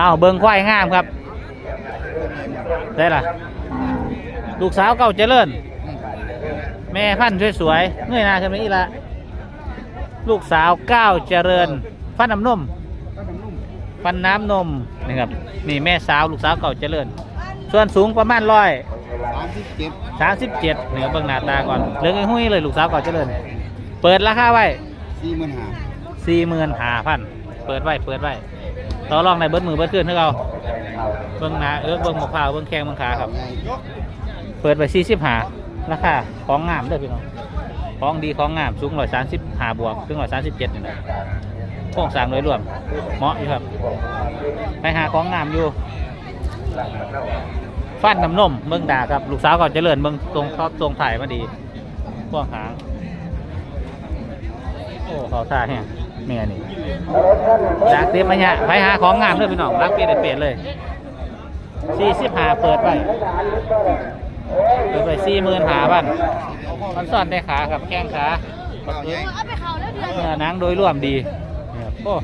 เอาเบิ่งควายงามครับได้ล่ะ ลูกสาวเก่าเจริญ แม่พันธุ์สวยๆเงยหน้าขึ้นมาอีกละลูกสาวเก้าวเจริญ ฟันน้ำนม ฟันน้ำนมนะครับนี่แม่สาวลูกสาวเก่าเจริญ ส่วนสูงประมาณร้อยสามสิบเจ็ดสามสิบเจ็ดเหนือเบิ่งหน้าตาก่อนเหลืองไอ้หุ้ยเลยลูกสาวเก่าเจริญ เปิดราคาไว้สี่หมื่นห้าสี่หมื่นห้าพันเปิดไว้เปิดไว้ ต่อรองในเบิ้ลมือเบิ้ลขึ้นให้เราเบิ้งหนาเอื้อเบิ้งหมกพร้าวเบิ้งแข้งเบิ้งขาครับ เปิดไปสี่สิบห้าราคาของงามเด้อพี่น้องของดีของงามสูงร้อยสามสิบห้าบวกถึงร้อยสามสิบเจ็ดนี่นะโครงสร้างโดยรวมเหมาะอยู่ครับ ไปหาของงามอยู่ฟันน้ำนมเบิ้งดาครับลูกสาวก่อนเจริญเบิ้งตรงเขาตรงถ่ายมาดีพวกหาง โอ้เขาท่าแห้ง แม่นี่จากเตรียมมาเนี่ยไปหาของงามเด้อพี่น้องรักเปลี่ยนเปลี่ยนเลยสี่สิบหาเปิดไปเปิดไปสี่หมื่นหาพันมันซ่อนได้ขาครับแข้งขาเนื้อนังโดยรวมดีโอ้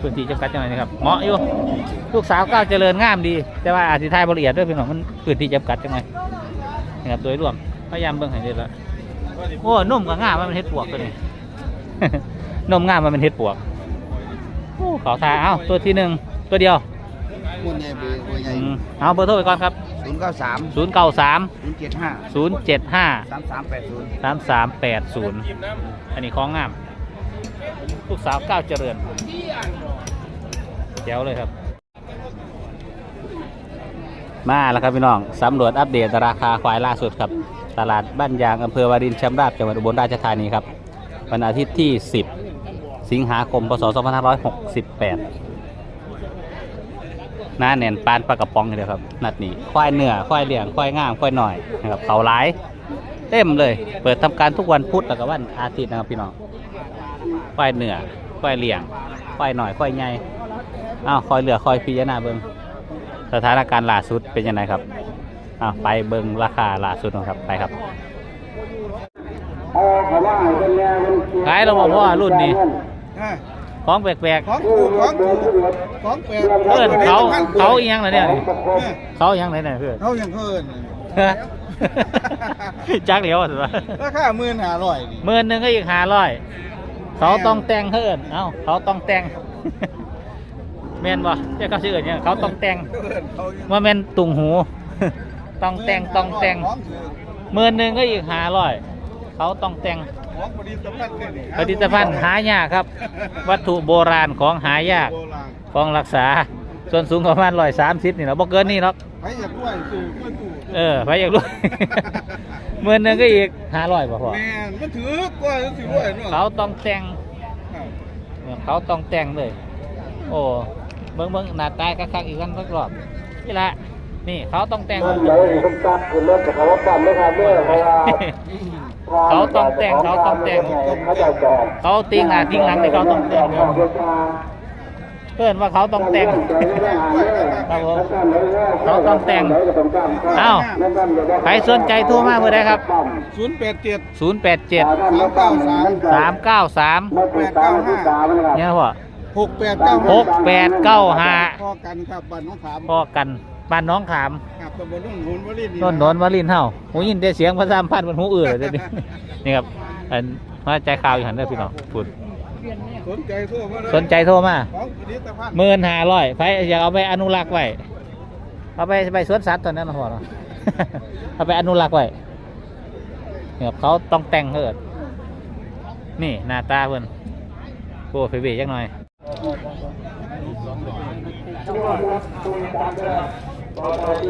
พื้นที่จำกัดจังเลยนะครับเหมาะอยู่ลูกสาวก้าวเจริญงามดี แต่ว่าอาจจะทายบละเอียดด้วยพี่น้องมันพื้นที่จำกัดจังเลยนะครับโดยรวมพยายามเบิ่งให้ดีละโอ้นุ่มกับงามมันเป็นเห็ดปวกตัวนี้ นุ่มงามมันเป็นเห็ดปวกโอ้ขอทาเอ้าตัวที่หนึ่งตัวเดียวม้วนใหญ่เบอร์ตัวใหญ่อืมเอาเบอร์โทรไปก่อนครับ ศูนย์เก้าสามศูนย์เก้าสามศูนย์เจ็ดห้าศูนย์เจ็ดห้าสามสามแปดศูนย์สามสามแปดศูนย์อันนี้ของงาม ลูกสาวก้าวเจริญเจ๋วเลยครับ มาแล้วครับพี่น้องสำรวจอัปเดตราคาควายล่าสุดครับ ตลาดบ้านยางอำเภอวารินชำราบจังหวัดอุบลราชธานีครับ วันอาทิตย์ที่ 10 สิงหาคม พศ 2568หน้าแน่นปานปลากระป๋องเลยครับ นัดนี้ควายเนื้อควายเหลี่ยงควายงามควายหน่อยนะครับเขาหลายเต็มเลย เปิดทำการทุกวันพุธแล้วก็วันอาทิตย์นะครับพี่น้องควายเหนือควายเหลี่ยงควายหน่อยควายใหญ่อ้าวคอยเหลือคอยพิจารณาเบิงสถานการณ์ล่าสุดเป็นยังไงครับอ้าวไปเบิงราคาล่าสุดนะครับไปครับ ขายเราบอกว่ารุ่นนี้อ่าของแปลกของกูของกูของแปลกๆเพื่อนเขาเขาอีหยังเหรอเนี่ยเออเขาอีหยังไหนเนี่ยเพื่อนเขาอย่างเพิ่นจักเดียวสุดว่าราคาหมื่นห้าร้อยนี่หมื่นหนึ่งก็อีกห้าร้อยเขาต้องแต่งเพื่อนเอ้าเขาต้องแต่งแม่นบ่เจ้าเขาชื่อเนี่ยเขาต้องแต่งเพิ่นเขาอยู่ว่าแม่นตุงหู ต้องแต่งต้องแต่งของถือหมื่นหนึ่งก็อีกห้าร้อย เขาต้องแต่งของผลิตภัณฑ์นี่ผลิตภัณฑ์หายากครับ วัตถุโบราณของหายากโบราณของรักษา ส่วนสูงประมาณร้อยสามสิบนี่แหละบ่เกินนี่หรอกใครอยากรวยสู่ก็สู่เออไปอยากรู้หมื่นหนึ่งก็อีกห้าร้อยบ่พอแม่นมันถือกว่าสิรวยเนาะเขาต้องแต่งครับเขาต้องแต่งเลย โอ้เบิ้งเบิ้งหน้าตายคักๆอีกครั้งสักรอบนี่ละนี่เขาต้องแต่งเขาต้อ งแต่งเขาต้องแต่งเขาติงหน้าติงหลังเลยเขาต้องแต่งเพื่อนว่าเขาต้องแต่งครับผมเขาต้องแต่งเอ้าใครสนใจโทรมาเมื่อใดครับ ศูนย์แปดเจ็ด087 สามเก้าสาม393 แปดเก้าห้าเนี่ยพ่อหกแปดเก้าหกแปดเก้าห้าพอกันครับบ้านน้องขามพ่อกัน บ้านน้องขามครับตำบลนุ่นหุนวลินนนนนวลินเฮาหูยินได้เสียงภาษาพันธ์มันหูอื่นเลยเดี๋ยวนี้นี่ครับอันมาใจข่าวอยู่หันเด้อพี่น้องพูดสนใจทั่วมาเลยสนใจโทรมาของผลิตภัณฑ์หมื่นห้าร้อยไปอยากเอาไปอนุรักษ์ไว้เอาไปไปสวนสัตว์ตอนนั้นนะพ่อเนาะเอาไปอนุรักษ์ไว้เนี่ยครับเขาต้องแต่งเถิดนี่หน้าตาเพิ่นโอ้ไปเบจักหน่อย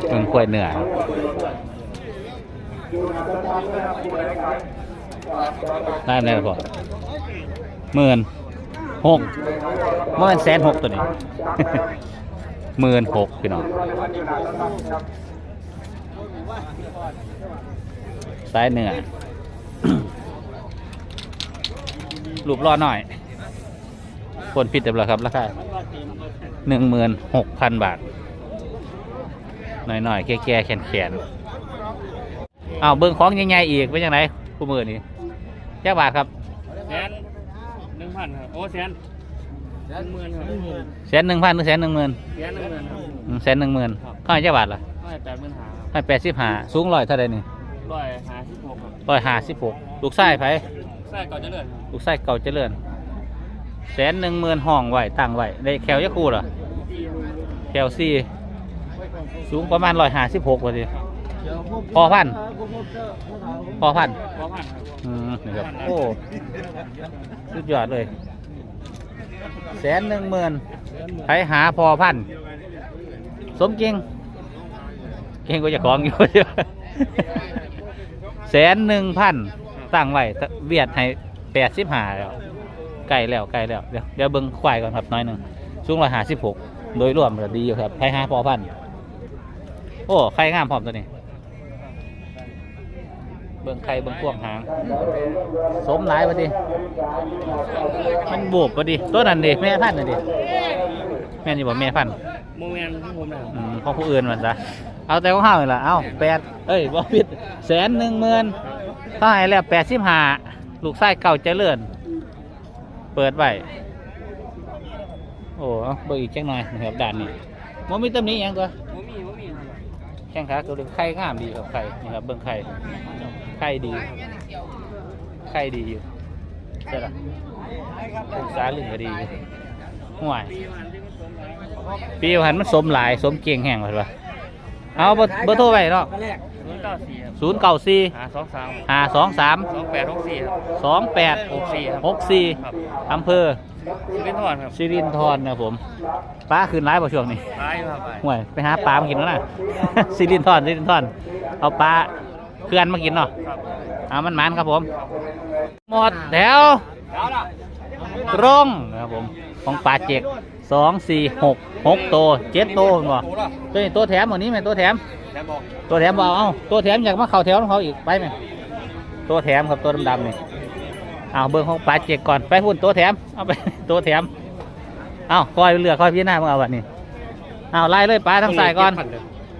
เพิ่งกล้วยเนื้อได้ไหมพ่อหมื่นหกเมื่อแสนหกตัวนี้หมื่นหกพี่น้องสายเนื้อรูปรอหน่อยคนผิดเรียบร้อยครับราคาหนึ่งหมื่นหกพันบาท หน่อยๆแก่ๆแขนๆอ้าวเบิ่งของใหญ่ๆอีกเป็นยังไงคู่มือนี่แจ้บาทครับแสนหนึ่งพันครับโอ้แสนแสนหมื่นครับแสนหนึ่งพันหรือแสนหนึ่งหมื่นแสนหนึ่งหมื่นคแสนหนึ่งหมื่นข้าให้เจ้าบาทล่ะไม่แปดหมื่นหาให้แปดสิบห้าสูงร้อยเท่าไรนี่ร้อยหาสิบหกครับร้อยห้าสิบหกลูกไส้ไผใส่ก่อนจะเลื่อนครับลูกไส้เก่าเจริญแสนหนึ่งหมื่นห้องไหวตั้งไหวได้แคลยะคูเหรอแคลซี่ สูงประมาณร้อยห้าสิบหกว่าสิพอพันพอพันพอพันครับอืมนี่ครับโอ้สุดยอดเลยแสนหนึ่งหมื่นไปหาพอพันสมจริงเก่งก็จะของอยู่แสนหนึ่งพันตั้งไว้เวียดให้แปดสิบห้าแล้วใกล้แล้วใกล้แล้วเดี๋ยวเดี๋ยวเบิ้งควายก่อนครับน้อยหนึ่งสูงร้อยห้าสิบหกโดยรวมก็ดีอยู่ครับไปหาพอพัน โอ้ไข่งามพร้อมตัวนี้ เบิ่งไข่เบิ่งพวกหาง สมหลายปะดิมันบวบปะดิตัวนั้นดิแม่พันธุ์น่ะดิแม่นี่บอกแม่พันธุ์โมเมนต์ของผมนะครับอืมของผู้อื่นมันซะเอาแต่ของเฮานี่ล่ะเอาแปดเอ้ยบ่ผิดแสนหนึ่งหมื่นถ้าให้แล้วแปดสิบห้าลูกไส้เก่าเจริญเปิดไว้โอ้เอาเบิ่งอีกจักหน่อยนะครับด้านนี้มันมีตำหนิหยังตัว โมมีโมมีครับ แข้งขาตัวเล็กไข่งามดีครับไข่นี่ครับเบิ่งไข่ไข่ดีไข่ดีอยู่ใช่ละศึกษาลึงก็ดีอยู่ห่วยปีหันมันสมหลายสมเก่งแห้งเลยปะเอาเบอร์เบอร์โทรไว้เนาะศูนย์เก้าสี่ครับศูนย์เก้าสี่หาสองสามห้าสองสามสองแปดหกสี่ครับสองแปดหกสี่ครับหกสี่ครับอำเภอ สิเป็นทอดครับสิรินทรนะครับผมป้าคืนร้ายป่ะช่วงนี้ร้ายครับไปห่วยไปหาปลามากินแล้วนะซิลินทอนซิลินทอนเอาปลาเพื่อนมากินเนาะครับเอามันมันครับผม หมดแถวแล้วล่ะตรงนะครับผมของปลาเจกสองสี่หกหกโตวเจ็ดโตวเห็นบ่ตัวนี้ตัวแถมวันนี้ไหมตัวแถมแล้บอกตัวแถมบ่เอาเอาตัวแถมอยากมาเข่าแถวของเขาอีกไปไหมตัวแถมครับตัวดำๆนี่ เอาเบิ้งของปลาเจกก่อนไปพุ่นตัวแถมเอาไปตัวแถมเอาคอยเลือกคอยพิจารณาเมื่งเอาวันนี้เอาไล่เลยปลาทั้งสายก่อน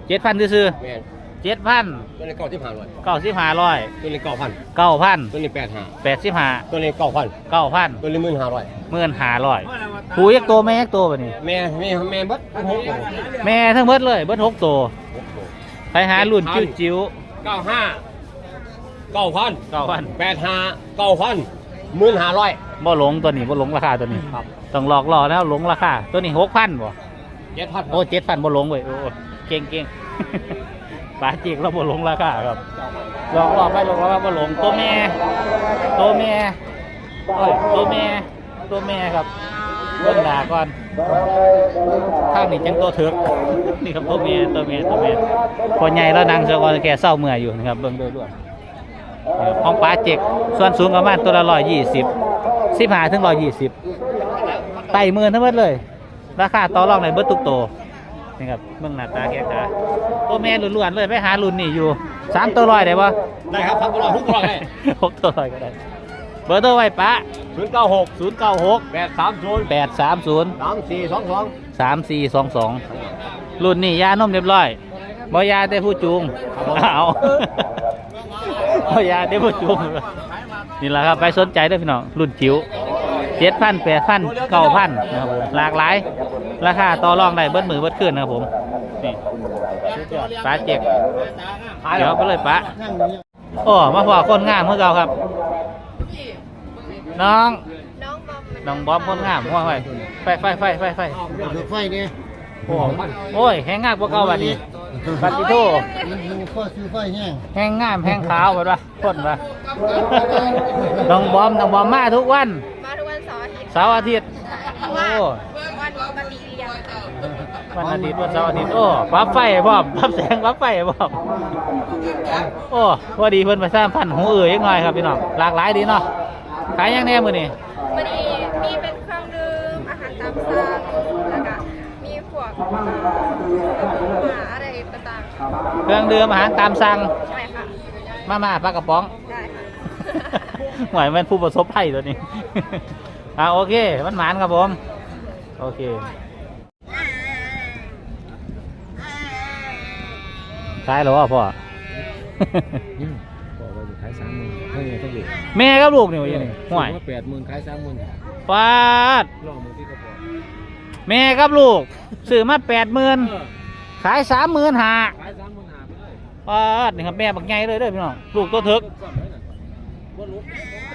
เจ็ดพันซื้อแม่นเจ็ดพันตัวนี้เก้าสิบห้าร้อยเก้าสิบห้าร้อยตัวนี้เก้าพันเก้าพันตัวนี้แปดห้าแปดสิบห้าตัวนี้เก้าพันเก้าพันตัวนี้หมื่นห้าร้อยหมื่นห้าร้อยผูยักตัวแม่ยักตัวแบบนี้แม่แม่แม่เบัดหกตัวแม่ทั้งเบิดเลยเบิดหกตัวหกตัวไปหารุ่นจิ้วจิ๋วเก้าห้าเก้าพันเก้าพันแปดห้าเก้าพัน หมื่นห้าร้อย บ่หลงตัวนี้บ่หลงราคาตัวนี้ครับ ต้องหลอกล่อแล้วหลงราคาตัวนี้หกพันบ่เจ็ดพันโอ้เจ็ดพันบ่หลงเว้ยโอ้เก่งเก่งปลาจิกเราบ่หลงราคาครับหลอกล่อไปหลอกล่อบ่หลงตัวแม่ตัวแม่โอ้ยตัวแม่ตัวแม่ครับเบิ่งหน้าก่อนข้างนี้จังตัวเถิกนี่ครับตัวแม่ตัวแม่ตัวแม่พอใหญ่แล้วนางเสือก่อนแกเศร้าเมื่อยอยู่นะครับเบิ่งโดยรวมนี่ครับ ของปลาเจกส่วนสูงประมาณตัวละร้อยยี่สิบสิบห้าถึงร้อยยี่สิบไต่หมื่นทั้งหมดเลย ราคาต่อรองในเบิร์ตุกโตนี่ครับเบิ่งหน้าตาแกขาตัวแม่ล้วนๆเลยไปหารุ่นนี่อยู่สามตัวร้อยได้ปะได้ครับครับตัวละหกตัวเลยหกตัวร้อยก็ได้เบอร์โทรไว้ปะศูนย์เก้าหกศูนย์เก้าหกแปดสามศูนย์แปดสามศูนย์สามสี่สองสองสามสี่สองสองรุ่นนี้ยานมเรียบร้อยบ่ยาแต่ผู้จูงเอาบ่ ยาแต่ผู้จูงนี่แหละครับไปสนใจเด้วยพี่น้องรุ่นจิ๋วเจ็ดพันแปดพันเก้าพันนะครับผมหลากหลาย ราคาต่อรองได้เบิ้มือเบิ้ขึ้นนะครับผมนี่ปลาเจ็กเดี๋ยวไปเลยปลาโอ้มาพอคนงามเมื่อเก่าครับ น้องน้องบอมมันน้องบอมคนงามว่าไฟไฟไฟไฟไฟดูไฟเนี่ย โอ้โอ้ยแห้งงามกว่าเก่าบัดนี้บัดนี้โตมันดูไฟซื้อไฟแห้งแห้งงามแห้งขาวบัดวะคนวะน้องบอมน้องบอมมาทุกวันมาทุกวันเสาร์อาทิตย์เสาร์อาทิตย์เพราะว่าโอ้วันปกติเรียนค่ะวันอาทิตย์วันเสาร์อาทิตย์โอ้ปรับไฟพร้อมปรับแสงปรับไฟพร้อมโอ้พอดีเพิ่นไปสร้างพันธุ์หูเอ๋ยยังไงครับพี่น้องหลากหลายดีเนาะขายยังแน่มื้อนี้วันนี้ เครื่องดื่มอาหารตามสั่งๆใช่ค่ะมาม่าปลากระป๋องได้ค่ะหมายมันผู้ประสบภัยตัวนี้ อ่าโอเค มันหมานครับผม โอเคขายแล้ววะพ่อ บอกว่าจะขายสามหมื่นให้เงินตั้งเด็กแม่กับลูกนี่วะอยังนี่ห่วยแปดหมื่นขายสามหมื่นฟาดลองมือที่กระบอกแม่กับลูกซื้อมาแปดหมื่นเขายสามหมื่นห้าขายสามหมื่นห้าไปเลยปาดนี่ครับแม่บักใหญ่เลยเด้อพี่น้องลูกตัวถึก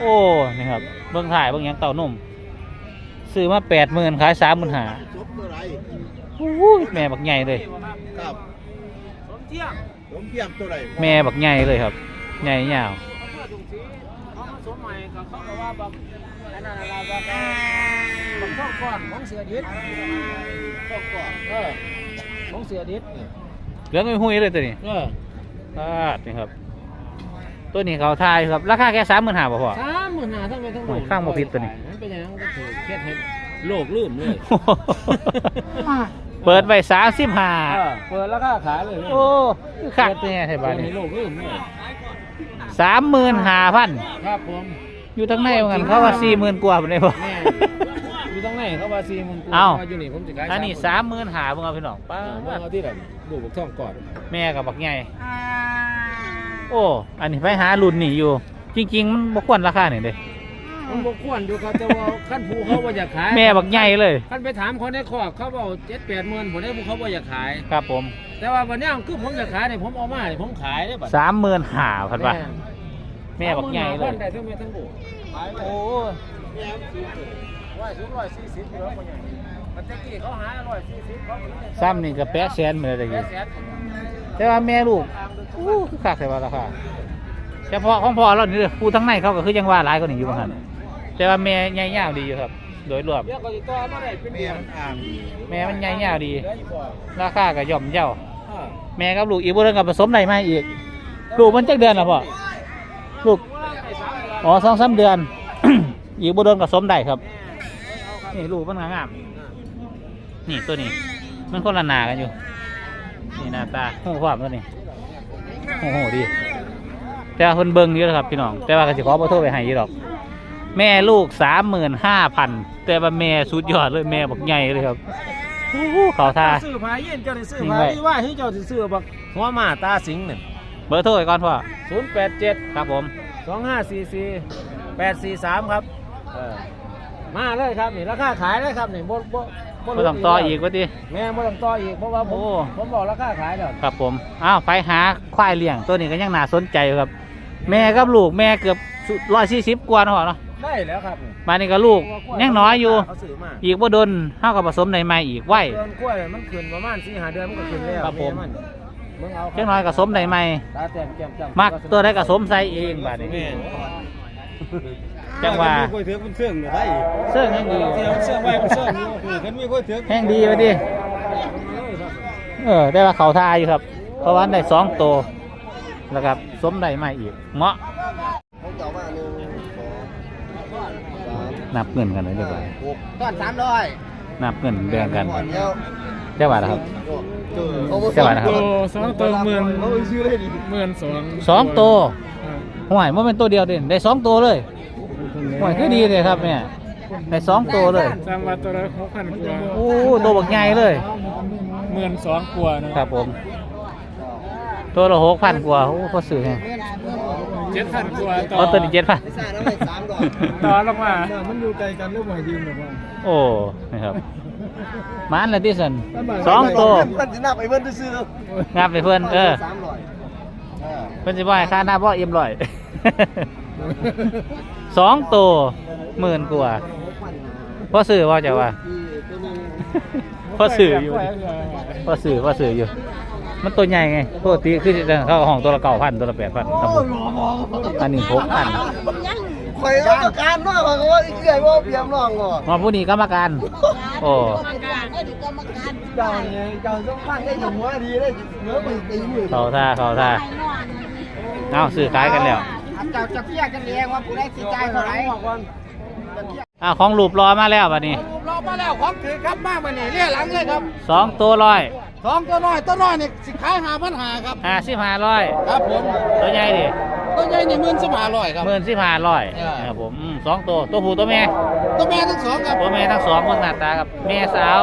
โอ้นี่ครับเบิ้งถ่ายเบิ้งหยังเต่านุ่มซื้อมาแปดหมื่นขายสามหมื่นหาจบเมื่อไหรอู้ยแม่บักใหญ่เลย ครับสมเที่ยงผมเพียงตัวไหนแม่บักใหญ่เลยครับใหญ่ยาวเพื่อถุงสีเขามาสมใหม่กับเขาก็ว่าแบบอันนั้นอะไรแบบบักช่องก่อนของเสือดิษช่องก่อนเออของเสือดิษเหลืองไม่หุ้ยเลยตัวนี้เออ ปาดนี่ครับ ตัวนี้เขาทายครับ ราคาแค่สามหมื่นหาบ่พอ สามหมื่นห้าทั้งไปทั้งหมโอ้ดยข้างบ่ผิดตัวนี้ มันเป็นอย่างนั้นก็ถือเคล็ดให้โลกลื่นเลยเปิดไว้สามสิบห้าเออเปิดแล้วก็ขายเลยโอ้คือคักเนี่ยใช่เปิป่ะดนี่ให้โลกลื่นเลยสามหมื่นห้าพัน ครับผมอยู่ทั้งในเหมือนกันเขาว่าสี่หมื่นกว่าผมได้บ่แม่ อยู่ตรงไหนเขาว่าสี่หมื่นเอ้า อยู่นี่ผมจะขายอันนี้สามหมื่นหาเบิ่งเอาพี่น้องป้าเออเมื่อเอาที่ไหนดูบักท่องก่อนแม่กับบักใหญ่โอ้ อันนี้ไปหารุ่นนี่อยู่ จริง ๆ มันบ่ควรราคานี่เด้มันบกควรอยู่ครับแต่ว่าขั้นผู้เขาว่าอยากขายแม่บักใหญ่เลย ขั้นไปถามคนในคอกเขาบอกเจ็ดแปดหมื่นผมได้ผู้เขาว่าอยากขาย ครับผมแต่ว่าวันนี้คือผมอยากขายเนี่ยผมเอามาเนี่ยผมขายได้บัดสามหมื่นหาพันบาทแม่แม่บักใหญ่เลยได้ทั้งแม่ทั้งบุขายไปโอ้ ร้อยสูงร้อยสี่สิบอยู่แล้วคนใหญ่มันตะกี้เขาหาร้อยสี่สิบเขาหนีได้ซ้ำนี่ก็แปะแสนเหมือนอะไรแปอยู่ดแสนแต่ว่าแม่ลูกอู้คือคักแต่ว่าราคาเฉพาะของพ่อเรานี่เด้อผู้ทั้งในเขาก็คือยังว่าหลายกว่านี้อยู่บางหันแต่ว่าแม่ใหญ่ยาวดีอยู่ครับ โดยรวมเดี๋ยวก็ติดต่อมาได้เป็นเมีเดืยอนมันอ่างแม่มันใหญ่ยาวดี เหลืออีกบ่ราคาก็ย่อมเย่าอ่าแม่กับลูกอีกบ่เรื่องกับผสมได้ไหมาอีก ลูกมันจักเดือนแล้วพ่อลูกอ๋อสองสามเดือน อีกบ่โดนกับสมได้ครับ นี่ลูกมันงามๆนี่ตัวนี้ มันคนละหนากันอยู่ นี่หน้าตาโอ้ความตัวนี้โอ้โหดี แต่ว่าคนเบิ่งเยอะครับพี่น้อง แต่ว่าก็สิขอเบอร์โทรไปให้อยู่ดอก แม่ลูกสามหมื่นห้าพันแต่ว่าแม่สุดยอดเลยแม่บักใหญ่เลยครับโอ้โหเขาท่าเจ้ซื้อพาเย็นเจ้าได้ซื้อนี่พาไว้ที่ว่าให้เจ้าสิซื้อบักหัวหมาตาสิงนั่นเบอร์โทรไปก่อนพ่อศูนย์แปดเจ็ดครับผมสองห้าสี่สี่แปดสี่สามครับเออ มาเลยครับนี่ราคาขายเลยครับนี่บ่บ่บ่ไม่ต้องต่ออีกวะดิแม่บ่ต้องต่ออีกเพราะว่าผมโอ้ผมบอกราคาขายแล้วครับผมอ้าวไปหาควายเลี้ยงตัวนี้ก็ยังน่าสนใจอยู่ครับ แม่กับลูกแม่เกือบร้อยสี่สิบกว่าเนาะเนาะได้แล้วครับนี่มานี่ก็ลูกยังน้อยอยู่เขาซื้อมาอีกบ่โดนเท่ากับผสมในไม้อีกไว้เดือนกล้วยมันขึ้นประมาณสี่ห้าเดือนมันก็ขึ้นแล้วครับผมแนมึงเอาเจ้าน้อยกับสมในไม้ตาแต้มแก้มจ้ำมักตัวได้กับสมใส่เองบาดนี้ จังว่าคุยถือมันเสื่องอยู่ได้เสื้อยังดีเสื่องเสื่องไว้มันเสื่องอยู่นี่กันมีคุยถือแห้งดีวะดิเออได้ว่าเขาทายอยู่ครับ เพราะว่าได้สองตัวแล้วครับสมได้ไม้อีกเหมาะผมจะเอามาหนึ่งสองสามนับเงินกันเลยเดี๋ยวไปหกก้อนสามร้อยนับเงินแบ่งกันเดียวเจ้าบาทนะครับเจอเท่าไหร่นะครับสองตัวหมื่นเขาซื้อเลยดิหมื่นสองสองตัวห่วยมันเป็นตัวเดียวเด่นได้สองตัวเลย ห่วยคือดีเลยครับเนี่ยได้สองตัวเลยสามวัตตัวละหกพันกว่าโอ้ตัวบักใหญ่เลยหมื่นสองกว่านะครับผม ตัวละหกพันกว่าโอ้ก็ซื้อไงเจ็ดพันกว่าต่อเอาตัวนี้เจ็ดพันไม่ใช่แล้วไม่สามก่อนต่อลงมามันอยู่ไกลกันเรื่องหมายยืมแบบว่าโอ้นะครับมานละที่สันสองตัวมันจะนับไอ้เบิ้ลซื้องับไปเพื่อนเออสามร้อยเออเพื่อนสิบ่ให้ค่าหน้าบ่เอ็มร้อย สองตัวหมื่นกว่าพ่อซื้อว่าจะว่าที่ตัวนี้พ่อซื้ออยู่พ่อซื้อพ่อซื้ออยู่ มันตัวใหญ่ไงปกติคือจะเข้าห้องตัวละเก้าพันตัวละแปดพันครับผมอันนี้หกพันข่อยเอาประกันว่าเขาว่าอีกเรื่อยว่าเพียมน้องก่อนมาผู้นี้กรรมการโอ้เจ้าเนี่ยเจ้าต้องพันได้หัวดีได้เนื้อไปตีมือเขาท่าเขาท่าเอาซื้อขายกันแล้ว เจ้าจะเพียกันเองว่าผู้ได้สิจ่ายเท่าไหร่อ้าวของรูปรอมาแล้วบัดนี้รอมาแล้วของถือครับมากมานี่เรียหลังเลยครับสองตัวร้อยสองตัวน้อยตัวน้อยนี่สิขายหาพันหาครับห้าสิบห้าร้อยครับผมตัวใหญ่ดิตัวใหญ่นี่หมื่นสิบห้าร้อยครับหมื่นสิบห้าร้อยเออครับผมอืมสองตัวตัวผู้ตัวแม่ตัวแม่ทั้งสองครับตัวแม่ทั้งสองคนหน้าตากับแม่สาว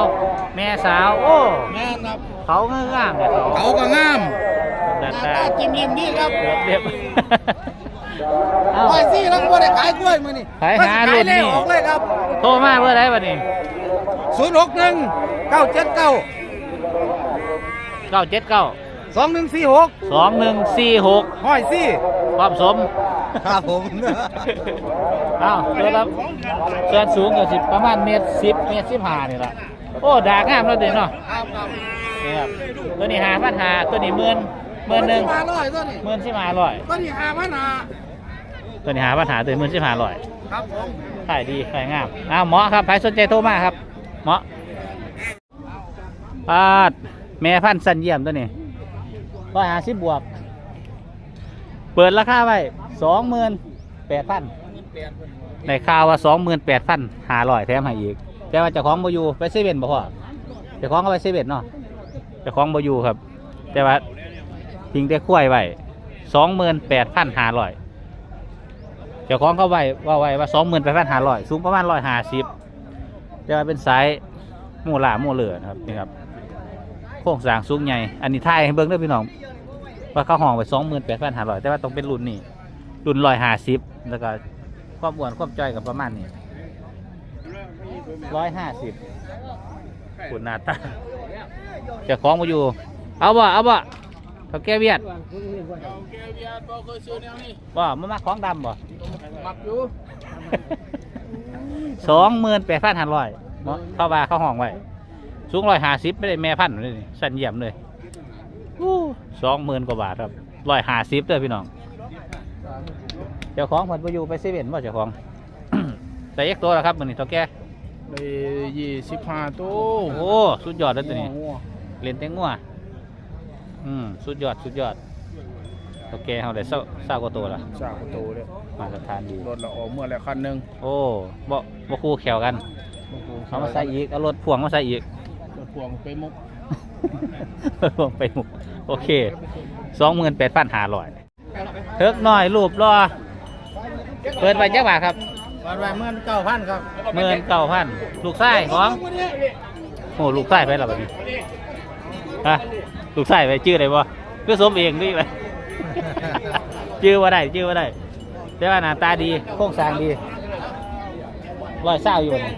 แม่สาวโอ้แม่ครับเขาเงื้องเลยเขาเขาก็งามหน้าหน้าตาตาจิ้มริมนี่ครับเกือบเรียบ เอาไอ้ซี่แล้วก็ได้ขายกล้วยมือนี่ขายหารุ่นนี่ขายเลขออกเลยครับโทรมาเมื่อไรบัดนี้ศูนย์หกหนึ่งเก้าเจ็ดเก้าเก้าเจ็ดเก้าสองหนึ่งสี่หกสองหนึ่งสี่หกห้อยสี่ความสม ครับผม อ้าวตัวละส่วนสูงก็สิประมาณเมตรสิบเมตรสิบห้านี่แหละโอ้ดากงามแล้วเด็เนาะนี่ครับตัวนี้หาพันหาตัวนี้หมื่นหมื่นหนึ่งห้าร้อยตัวนี้หมื่นสิบห้าร้อยตัวนี้ห้าพันห้า ตัวนี้หาปัญหาตัวนี้หมื่นสิบห้าร้อยครับผมขายดีขายงามอ้าวหมอครับใครสนใจโทรมาครับหมอปาดแม่พันธุ์สันเยี่ยมตัวนี้ร้อยห้าสิบบวก เปิดราคาไว้สองหมื่นแปดพันในข่าวว่าสองหมื่นแปดพันหาร้อยแถมให้อีก แต่ว่าเจ้าของบอยู่ไปเซเว่นบ่พ่อเจ้าของก็ไปเซเว่นเนาะเจ้าของบอยู่ครับ แต่ว่าทิ้งได้คุ้ยไว้สองหมื่นแปดพันหาร้อย เจ้าของเขาไว้ว่าไว้ว่าสองหมื่นแปดพันห้าร้อยสูงประมาณร้อยห้าสิบจะว่าเป็นสายหมู่หลาหมู่เหลือนะครับนี่ครับโครงสร้างสูงใหญ่อันนี้ท้ายให้เบิ้งเด้วยพี่น้องว่าเขาห้องไว้สองหมื่นแปดพันห้าร้อยแต่ว่าต้องเป็นรุ่นนี้รุ่นร้อยห้าสิบแล้วก็ความอ้วนความจ้อยกับประมาณนี้ร้อยห้าสิบคุณหน้าตาเจ้าของมาอยู่ เอาบ่เอาบ่เขาแก้เวียดบ่มามาของดำบ่ มักอยู่สองหมื่นแปดพันห้าร้อยเข้าว่าเข้าห้องไว้สูงร้อยห้าสิบไม่ได้แม่พันธุ์เลยนี่สั่นเยี่ยมเลยสองหมื่นกว่าบาทครับร้อยห้าสิบเด้อพี่น้อง เจ้าของผลประยูไปเซเว่นว่าเจ้าของใส่เอ็กตัวแล้วครับมันนี่ตัวแกได้ยี่สิบห้าตัว โอ้ สุดยอดเลยตัวนี้ เล่นเต็งงัวอืม สุดยอด สุดยอด ตัวแกเขาได้เศร้าเศร้ากว่าตัวละสามตัวเลยมาตรฐานดี รถเราออกเมื่อแล้วคันหนึ่งโอ้บ่บ่คู่แขวกันเขามาใส่อีกเอารถพ่วงมาใส่อีก รถพ่วงไปมุกลงไปหมุกโอเคสองหมื่นแปดพันห้าร้อยเทิกหน่อยรูปรอ เปิดไปเจ้าบาทครับวันวันเมื่อเก้าพันครับหมื่นเก้าพันลูกไส้ของโอ้ลูกไส้ไปแล้วแบบนี้ฮะลูกไส้ไปชื่ออะไรบ่ก็สมเองนี่ไป ชื่อว่าได้ชื่อว่าได้แต่ว่าหน้าตาดีโครงสร้างดีร้อยเศร้าอยู่นี่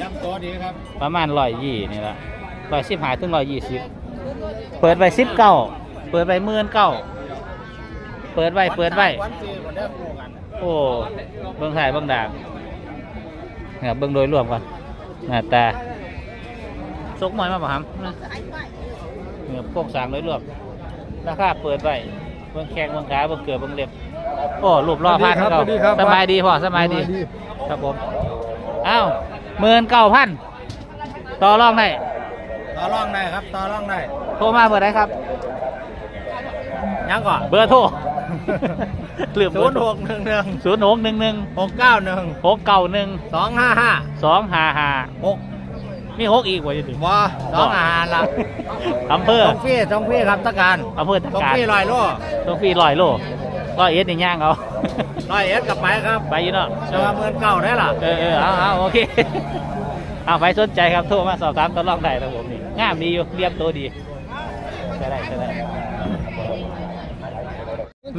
ย้ำตัวดีครับประมาณร้อยยี่นี่ละร้อยสิบหาถึงร้อยยี่สิบเปิดไปสิบเก้าเปิดไปหมื่นเก้าเปิดไว้เปิดไว้วันจีวันเด้อคู่กันโอ้เบิ้งถ่ายเบิ้งด่างนะครับเบิ้งโดยรวมก่อนหน้าตาซกหมอยมาป่ะครับเนี่ยโครงสร้างโดยรวมราคาเปิดไว้เบิ้งแข้งเบิ้งขาเบิ้งเกลือเบิ้งเล็บโอ้รูปรอพันเขาสบายดีพ่อสบายดี ครับผมอ้าวหมื่นเก้าพันต่อรองได้ต่อรองได้ครับต่อรองได้โทรมาเบอร์ไหนครับยังก่อนเบอร์โทรลืมศูนย์หกหนึ่งหนึ่งศูนย์หกหนึ่งหนึ่งหกเก้าหนึ่งหกเก้าหนึ่งสองห้าห้าสองห้าห้าหก มีหกอีกว่าอยู่ดิวอสองห้าห้าละอำเภอต้องพี่ต้องพี่ครับตะการอำเภอตะต้องการพี่ลอยโลต้องฟรีลอยโลร้อยเอ็ดในย่างเอาลอยเอสกลับไปครับ ไปอยู่เนาะจะมาเมือนเก่าได้ล่ะเออเออเอาเอาโอเคเอาไปสนใจครับโทรมาสอบถามตลองได้ครับผมนี่งามดีอยู่เรียบตัวดีใช่ได้ใช่ได้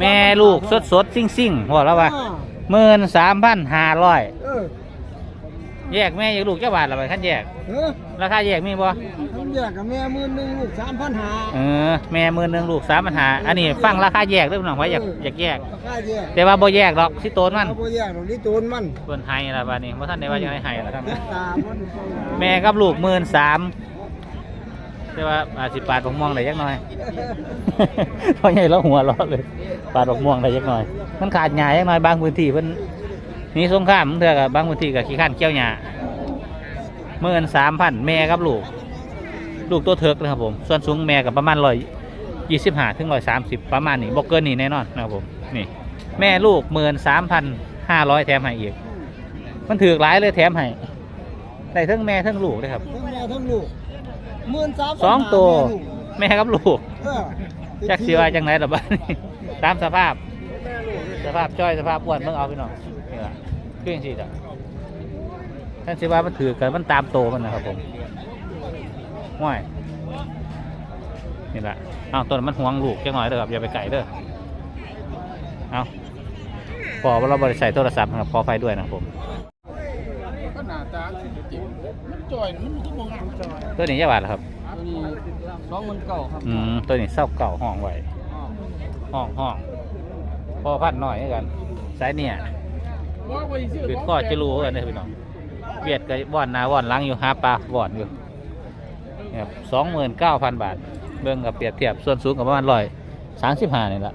แม่ลูกสดสดซิ่งซิ่งๆบอกแล้วว่าหมื่นสามพันห้าร้อยเออ แยกแม่แยกลูกเจ้าบาทละไปขั้นแยกเออราคาแยกมีบ่ผมแยกกับแม่มือหนึ่งลูกสามพันหาเออแม่หมื่นหนึ่งลูกสามพันหาอันนี้ฟังราคาแยกเด้วยน้องไว้อยากอยากแยก ราคาแยกแต่ว่าบ่แยกดอกที่โตนมันเขาบ่แยกตรงนี้ตูนมันเพิ่นให้ละบาดนี้บ่ทันได้ว่าจะให้ให้ละครับแยกตามันแม่กับลูกหมื่นสามแต่ว่าอาจสิปาดบกม่วงได้ยักหน่อย เพราะใหญ่แล้วหัวเร้อเลย ปาดบกม่วงได้ยักหน่อย มันขาดหญ้ายักหน่อยบางพื้นที่เพิ่นห นี่สงครามเถื่อกับบางพื้นที่กับขี้ข้านเกี่ยวหญ้าหมื่นสามพันแม่กับลูก ลูกตัวเถิกนะครับผม ส่วนสูงแม่กับประมาณร้อยยี่สิบห้าถึงร้อยสามสิบประมาณนี้บอกเกินนี่แน่นอนนะครับผมนี่แม่ลูกหมื่นสามพันห้าร้อยแถมให้อีก มันถือหลายเลยแถมให้ได้ทั้งแม่ทั้งลูกเลยครับทั้งแม่ทั้งลูกหมื่นสามสองตัวแม่กับลูกเออจักสีว่าจังไรหรอบ้านนี้ตามสภาพ สภาพจ้อยสภาพอ้วนเพิ่งเอาพี่น้อง นี่ละคือจังซี่จ้ะท่านสิว่ามันถือกันมันตามโตมันนะครับผมห้วยนี่แหละเอาตัวนั้นมันห่วงลูกจังหน่อยเด้อครับอย่าไปไก่เด้อเอาพอเราบริใส่โทรศัพท์นะครับขอไฟด้วยนะครับผมก็หน้าตาสิจริงมันจ่อยมันก็มองจอยตัวนี้ยาบาทเหรอครับตัวนี้สองหมื่นเก้าครับอืมตัวนี้เศร้าเก่าห้องไว้ห้องห้องพอพันหน่อยคือกันสายเนี่ย คือข้อจะรู้กันเลยพี่น้องเวียดกับว่อนหนาว่อนหลังอยู่หาปลาว่อนอยู่เนี่ยสองหมื่นเก้าพันบาท เบิ่งกับเปรียบเทียบส่วนสูงกับประมาณร้อยสามสิบห้านี่แหละ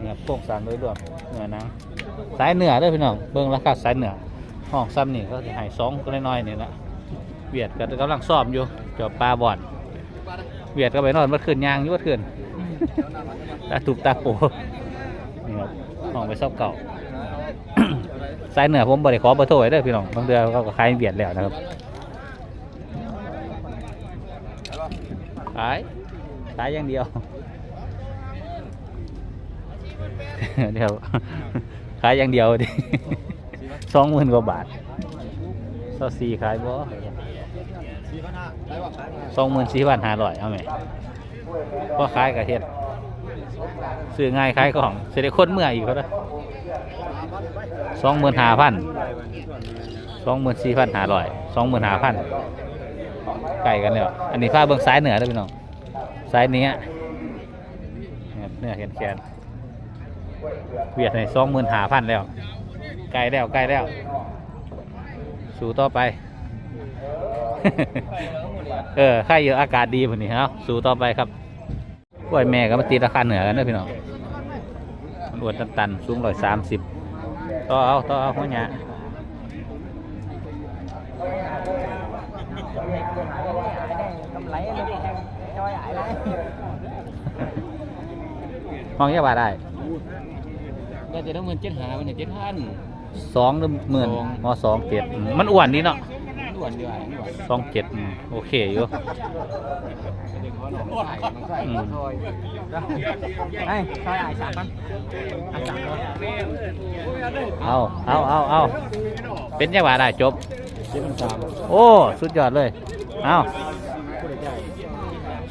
เนี่ยโครงสร้างโดยรวมเนื้อหนังสายเหนือเด้อพี่น้องเบิ่งราคาสายเหนือห้องซ้ำนี่ก็สิให้สองก็น้อยๆนี่ละเวียดก็กำลังซ่อมอยู่เจาะปลาบ่อนเวียดก็ไปนอนเมื่อคืนยางอยุ่เมื่อคืนตาตุบตาโปนี่ ครับห้องไปซอบเก่าสายเหนือผมบริขอเบอร์โทรไว้เด้อพี่น้องบางเดือนเขาก็ขายเบียดแล้วนะครับขายขายอย่างเดียวเดี๋ยวขายอย่างเดียวดิสองหมื่นกว่าบาทเศร้าสี่ขายบ่สองหมื่นสี่พันห้าร้อยเอาไหมก็ขายกับเฮ็ด ซื้อง่ายขายของเสได็จคนเมื่อยอีกเขาละสองหมื่นห้าพันสองหมื่นสี่พันห้าร้อยสองหมื่นห้าพันไก่กันแล้วอันนี้ผ้าเบื้องซ้ายเหนือเด้อพี่น้องซ้ายนี้เนี่ยเนื้อแขนแขนเวียดในสองหมื่นห้าพันแล้วไกลแล้วไกลแล้ว สู่ต่อไปเออค่าเยอะอากาศดีพอนี้ครับสู่ต่อไปครับ กล้วยแม่ก็มาตีราคาเหนือกันนะพี่น้องมันอวดตันๆสูงร้อยสามสิบต่อเอาต่อเอาหัวหยากำไรเลยจอยหายเลยห้องเยาบาทได้ก็จะได้เงินเจ็ดหาวันนี้เจ็ดพันสองหรือหมื่นสองมสองเจ็ดอืมมันอ้วนดีเนาะด่วนดีกว่าด่วนสองเจ็ดอืม โอเคอยู่อืมไอ้จอยหายสามพันหายสามร้อยเอาเอาเอาเอาเป็นเยาบาทได้จบ เจ็ดพันสามโอ้ สุดยอดเลย เอา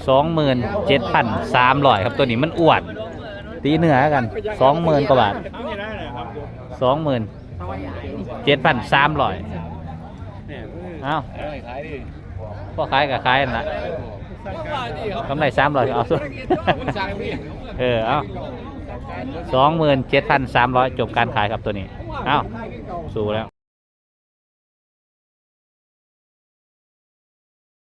สองหมื่นเจ็ดพันสามร้อยครับตัวนี้มันอ้วนตีเนื้อกันสองหมื่นกว่าบาทสองหมื่นเจ็ดพันสามร้อยเอา ขายดิ พ่อขายกับขายนั่นละกำไรสามร้อยเอาสุดเออเอาสองหมื่นเจ็ดพันสามร้อยจบการขายครับตัวนี้ เอาสู้แล้ว